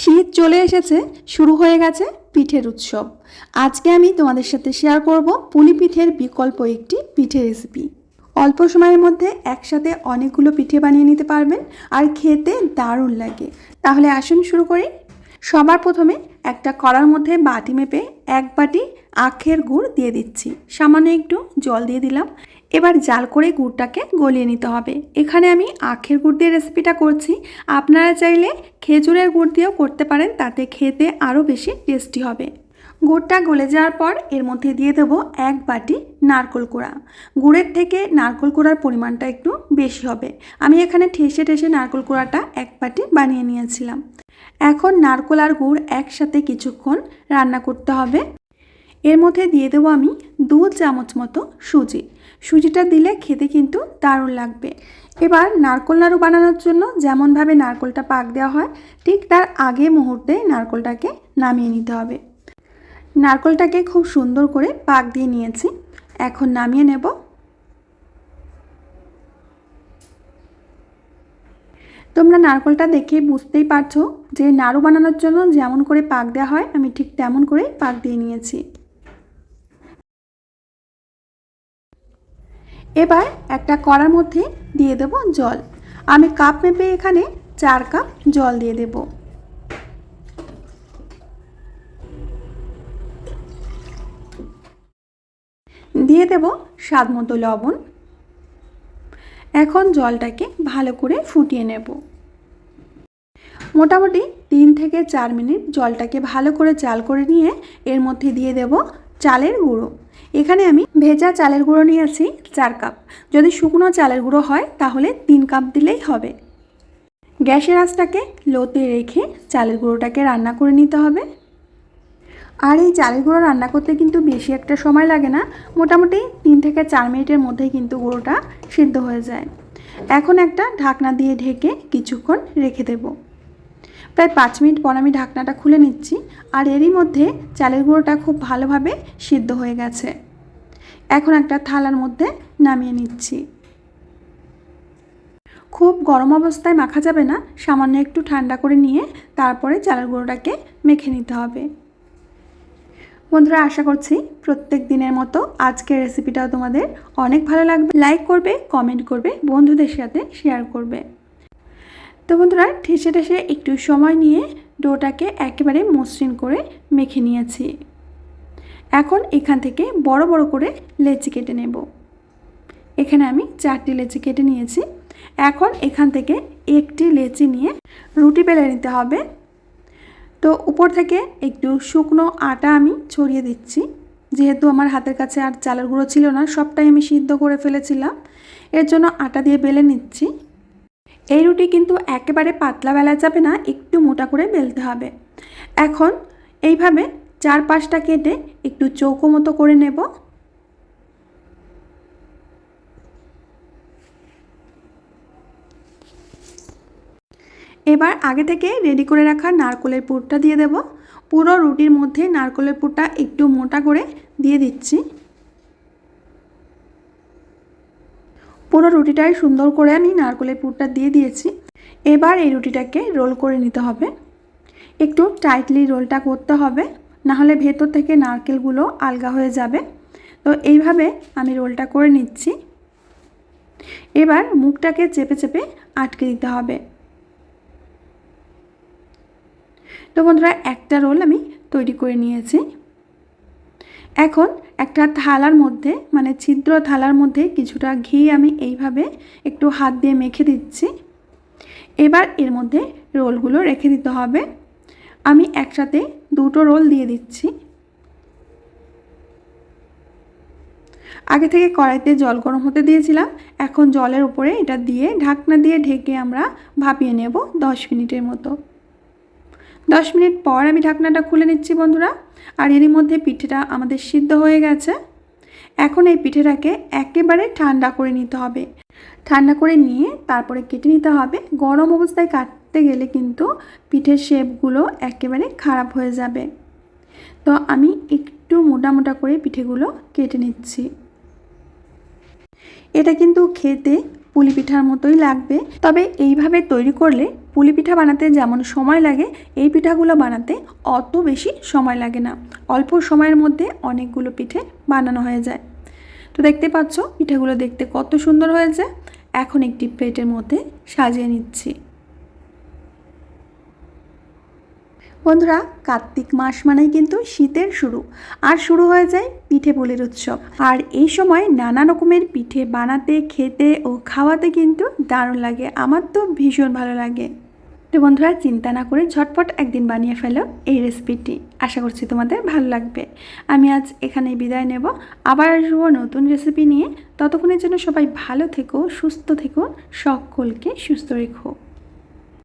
শীত চলে এসেছে, শুরু হয়ে গেছে পিঠের উৎসব। আজকে আমি তোমাদের সাথে শেয়ার করব পুলি পিঠের বিকল্প একটি পিঠে রেসিপি অল্প সময়ের মধ্যে একসাথে অনেকগুলো পিঠে বানিয়ে নিতে পারবেন, আর খেতে দারুণ লাগে। তাহলে আসুন শুরু করি। সবার প্রথমে একটা কড়ার মধ্যে বাটি মেপে এক বাটি আখের গুড় দিয়ে দিচ্ছি। সামান্য একটু জল দিয়ে দিলাম। এবার জাল করে গুড়টাকে গলিয়ে নিতে হবে। এখানে আমি আখের গুড় দিয়ে রেসিপিটা করছি। আপনারা চাইলে খেজুরের গুড় দিয়েও করতে পারেন, তাতে খেতে আরও বেশি টেস্টি হবে। গুড়টা গলে যাওয়ার পর এর মধ্যে দিয়ে দেবো এক বাটি নারকোল কোড়া। গুড়ের থেকে নারকোল কোড়ার পরিমাণটা একটু বেশি হবে। আমি এখানে ঠেসে ঠেসে নারকোল কোড়াটা এক বাটি বানিয়ে নিয়েছিলাম। এখন নারকোল আর গুড় একসাথে কিছুক্ষণ রান্না করতে হবে। এর মধ্যে দিয়ে দেবো আমি দু চামচ মতো সুজি। সুজিটা দিলে খেতে কিন্তু দারুণ লাগবে। এবার নারকোল নাড়ু বানানোর জন্য যেমনভাবে নারকোলটা পাক দেওয়া হয়, ঠিক তার আগে মুহূর্তে নারকোলটাকে নামিয়ে নিতে হবে। নারকোলটাকে খুব সুন্দর করে পাক দিয়ে নিয়েছি। এখন নামিয়ে নেব তোমরা নারকলটা দেখে বুঝতেই পারছ যে নাড়ু বানানোর জন্য যেমন করে পাক দেওয়া হয়, আমি ঠিক তেমন করেই পাক দিয়ে নিয়েছি। এবার একটা কড়ার মধ্যে দিয়ে দেব জল। আমি কাপ মেপে এখানে চার কাপ জল দিয়ে দেব। দিয়ে দেব স্বাদ মতো লবণ। এখন জলটাকে ভালো করে ফুটিয়ে নেব। মোটামুটি তিন থেকে চার মিনিট জলটাকে ভালো করে চাল করে নিয়ে এর মধ্যে দিয়ে দেব চালের গুঁড়ো। এখানে আমি ভেজা চালের গুঁড়ো নিয়েছি চার কাপ। যদি শুকনো চালের গুঁড়ো হয় তাহলে তিন কাপ দিলেই হবে। গ্যাসের আঁচটাকে লোতে রেখে চালের গুঁড়োটাকে রান্না করে নিতে হবে। আর এই চালের গুঁড়ো রান্না করতে কিন্তু বেশি একটা সময় লাগে না। মোটামুটি তিন থেকে চার মিনিটের মধ্যেই কিন্তু গুঁড়োটা সিদ্ধ হয়ে যায়। এখন একটা ঢাকনা দিয়ে ঢেকে কিছুক্ষণ রেখে দেব। প্রায় পাঁচ মিনিট পর আমি ঢাকনাটা খুলে নিচ্ছি আর এরই মধ্যে চালের গুঁড়োটা খুব ভালোভাবে সিদ্ধ হয়ে গেছে। এখন একটা থালার মধ্যে নামিয়ে নিচ্ছি। খুব গরম অবস্থায় মাখা যাবে না, সামান্য একটু ঠান্ডা করে নিয়ে তারপরে চালের গুঁড়োটাকে মেখে নিতে হবে। বন্ধুরা, আশা করছি প্রত্যেক দিনের মতো আজকের রেসিপিটাও তোমাদের অনেক ভালো লাগবে। লাইক করবে কমেন্ট করবে, বন্ধুদের সাথে শেয়ার করবে। তো বন্ধুরা, ঠেসে ঠেসে একটু সময় নিয়ে ডোটাকে একেবারে মসৃণ করে মেখে নিয়েছি। এখন এখান থেকে বড় বড় করে লেচি কেটে নেব। এখানে আমি চারটি লেচি কেটে নিয়েছি। এখন এখান থেকে একটি লেচি নিয়ে রুটি বেলে নিতে হবে। তো উপর থেকে একটু শুকনো আটা আমি ছড়িয়ে দিচ্ছি। যেহেতু আমার হাতের কাছে আর চালের গুঁড়ো ছিল না, সবটাই আমি সিদ্ধ করে ফেলেছিলাম। এর জন্য আটা দিয়ে বেলে নিচ্ছি। এই রুটি কিন্তু একেবারে পাতলা বেলা যাবে না, একটু মোটা করে বেলতে হবে। এখন এইভাবে চার পাঁচটা কেটে একটু চৌকো মতো করে নেব। এবার আগে থেকে রেডি করে রাখা নারকলের পুরটা দিয়ে দেব। পুরো রুটির মধ্যে নারকলের পুরটা একটু মোটা করে দিয়ে দিচ্ছি। পুরো রুটিটাই সুন্দর করে আমি নারকলের পুরটা দিয়ে দিয়েছি। এবার এই রুটিটাকে রোল করে নিতে হবে। একটু টাইটলি রোলটা করতে হবে, নাহলে ভেতর থেকে নারকেলগুলো আলগা হয়ে যাবে। তো এইভাবে আমি রোলটা করে নিচ্ছি। এবার মুখটাকে চেপে চেপে আটকে দিতে হবে। তো বন্ধুরা, একটা রোল আমি তৈরি করে নিয়েছি। এখন একটা থালার মধ্যে মানে ছিদ্র থালার মধ্যে কিছুটা ঘি আমি এইভাবে একটু হাত দিয়ে মেখে দিচ্ছি। এবার এর মধ্যে রোলগুলো রেখে দিতে হবে। আমি একসাথে দুটো রোল দিয়ে দিচ্ছি। আগে থেকে কড়াইতে জল গরম হতে দিয়েছিলাম। এখন জলের উপরে এটা দিয়ে ঢাকনা দিয়ে ঢেকে আমরা ভাপিয়ে নেব দশ মিনিটের মতো। দশ মিনিট পর আমি ঢাকনাটা খুলে নিচ্ছি, বন্ধুরা। আর এরই মধ্যে পিঠেটা আমাদের সিদ্ধ হয়ে গেছে। এখন এই পিঠেটাকে একেবারে ঠান্ডা করে নিতে হবে। ঠান্ডা করে নিয়ে তারপরে কেটে নিতে হবে। গরম অবস্থায় কাটতে গেলে কিন্তু পিঠের শেপগুলো একেবারে খারাপ হয়ে যাবে। তো আমি একটু মোটা মোটা করে পিঠেগুলো কেটে নিচ্ছি। এটা কিন্তু খেতে পুলি পিঠার মতোই লাগবে। তবে এইভাবে তৈরি করলে পুলি পিঠা বানাতে যেমন সময় লাগে, এই পিঠাগুলো বানাতে অত বেশি সময় লাগে না। অল্প সময়ের মধ্যে অনেকগুলো পিঠে বানানো হয়ে যায়। তো দেখতে পাচ্ছ, পিঠাগুলো দেখতে কত সুন্দর হয়েছে। এখন একটি প্লেটের মধ্যে সাজিয়ে নিচ্ছি। বন্ধুরা, কার্তিক মাস মানেই কিন্তু শীতের শুরু, আর শুরু হয়ে যায় পিঠে পুলির উৎসব। আর এই সময় নানা রকমের পিঠে বানাতে, খেতে ও খাওয়াতে কিন্তু দারুণ লাগে। আমার তো ভীষণ ভালো লাগে। তো বন্ধুরা, চিন্তা না করে ঝটপট একদিন বানিয়ে ফেলো এই রেসিপিটি। আশা করছি তোমাদের ভালো লাগবে। আমি আজ এখানে বিদায় নেব। আবার আসব নতুন রেসিপি নিয়ে। ততক্ষণের জন্য সবাই ভালো থেকো, সুস্থ থেকো, সকলকে সুস্থ রেখো।